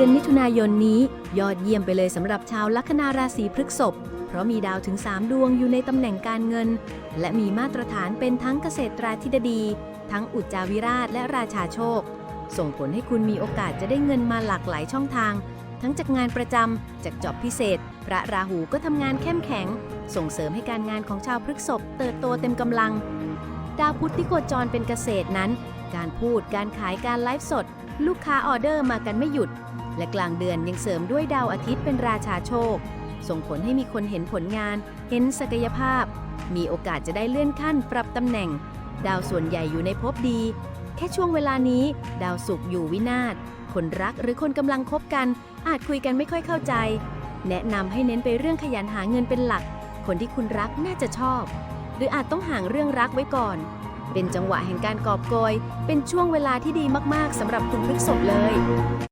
ดือนมิถุนายนนี้ ยอดเยี่ยมไปเลยสำหรับชาวลัคนาราศีพฤกษภเพราะมีดาวถึง 3 ดวงอยู่ในตำแหน่งการเงิน และมีมาตรฐานเป็นทั้งเกษตราธิดี ทั้งอุจจาวิราชและราชาโชค ส่งผลให้คุณมีโอกาสจะได้เงินมาหลากหลายช่องทาง ทั้งจากงานประจำจากจอบพิเศษ พระราหูก็ทำงานเข้มแข็ง ส่งเสริมให้การงานของชาวพฤกษภเติบโตเต็มกำลัง ดาวพุธที่โคจรเป็นเกษตรนั้น การพูดการขายการไลฟ์สดลูกค้าออเดอร์มากันไม่หยุด และกลางเดือนยังเสริมด้วยดาวอาทิตย์เป็นราชาโชค ส่งผลให้มีคนเห็นผลงาน เห็นศักยภาพ มีโอกาสจะได้เลื่อนขั้นปรับตำแหน่ง ดาวส่วนใหญ่อยู่ในภพดี แค่ช่วงเวลานี้ ดาวศุกร์อยู่วินาศคนรักหรือคนกำลังคบกัน อาจคุยกันไม่ค่อยเข้าใจ แนะนำให้เน้นไปเรื่องขยันหาเงินเป็นหลัก คนที่คุณรักน่าจะชอบ หรืออาจต้องห่างเรื่องรักไว้ก่อน เป็นจังหวะแห่งการกอบโกย เป็นช่วงเวลาที่ดีมากๆสำหรับคุณพฤษภเลย